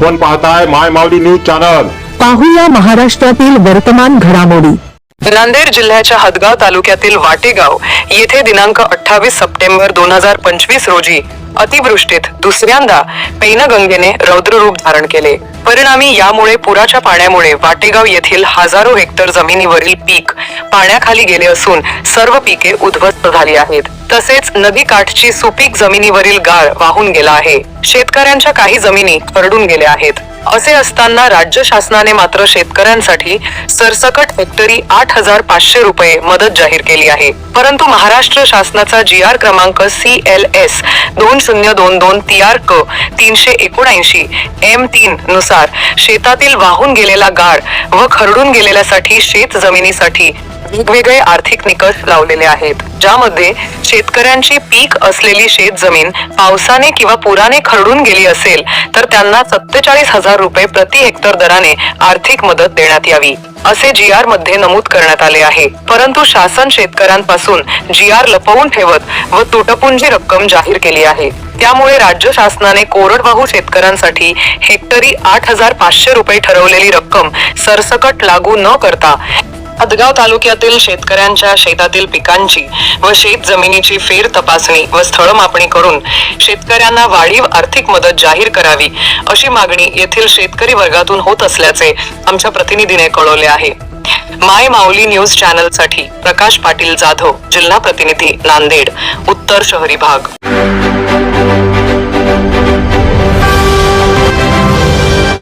आपण पाहताय माय Mauli news channel. पाहूया महाराष्ट्रातील वर्तमान घडामोडी. नांदेड जिल्ह्याच्या हदगाव तालुक्यातील वाटेगाव येथे दिनांक अठ्ठावीस सप्टेंबर दोन हजार पंचवीस रोजी अतिवृष्टीत दुसऱ्यांदा पैनगंगेने रौद्ररूप धारण केले. परिणामी यामुळे पुराच्या पाण्यामुळे वाटेगाव येथील हजारो हेक्टर जमिनीवरील पीक पाण्याखाली गेले असून सर्व पिके उद्ध्वस्त झाली आहेत. तसेच नदीकाठची सुपीक जमिनीवरील गाळ वाहून गेला आहे. शेतकऱ्यांच्या काही जमिनी खरडून गेल्या आहेत. असे असताना राज्य शासनाने मात्र शेतकऱ्यांसाठी सरसकट हेक्टरी आठ हजार पाचशे रुपये मदत जाहीर केली आहे. परंतु महाराष्ट्र शासनाचा जी आर क्रमांक सी एल एस दोन शून्य दोन दोन टी आर क तीनशे एकोणऐंशी एम तीन नुसार शेतातील वाहून गेलेला गाळ व खरडून गेलेल्यासाठी शेत जमिनीसाठी वेगवेगळे आर्थिक निकष लावलेले आहेत. ज्यामध्ये शेतकऱ्यांची पीक असलेली शेत जमीन पावसाने किंवा पुराने खरडून गेली असेल तर त्यांना सत्तेचाळीस हजार रुपये प्रति हेक्टर दराने आर्थिक मदत देण्यात यावी असे जी आरमध्ये नमूद करण्यात आले आहे. परंतु शासन शेतकऱ्यांपासून जी आर लपवून ठेवत व तुटपुंजी रक्कम जाहीर केली आहे. त्यामुळे राज्य शासनाने कोरडवाहू शेतकऱ्यांसाठी हेक्टरी आठ हजार पाचशे रुपये ठरवलेली रक्कम सरसकट लागू न करता हदगाव तालुक्यातील शेतकऱ्यांच्या शेतातील पिकांची व शेत जमिनीची फेर तपासणी व स्थळ मापणी करून शेतकऱ्यांना वाढीव आर्थिक मदत जाहीर करावी अशी मागणी येथील शेतकरी वर्गातून होत असल्याचे आमच्या प्रतिनिधीने कळवले आहे. माय माऊली न्यूज चॅनलसाठी प्रकाश पाटील जाधव जिल्हा प्रतिनिधी नांदेड उत्तर शहरी भाग.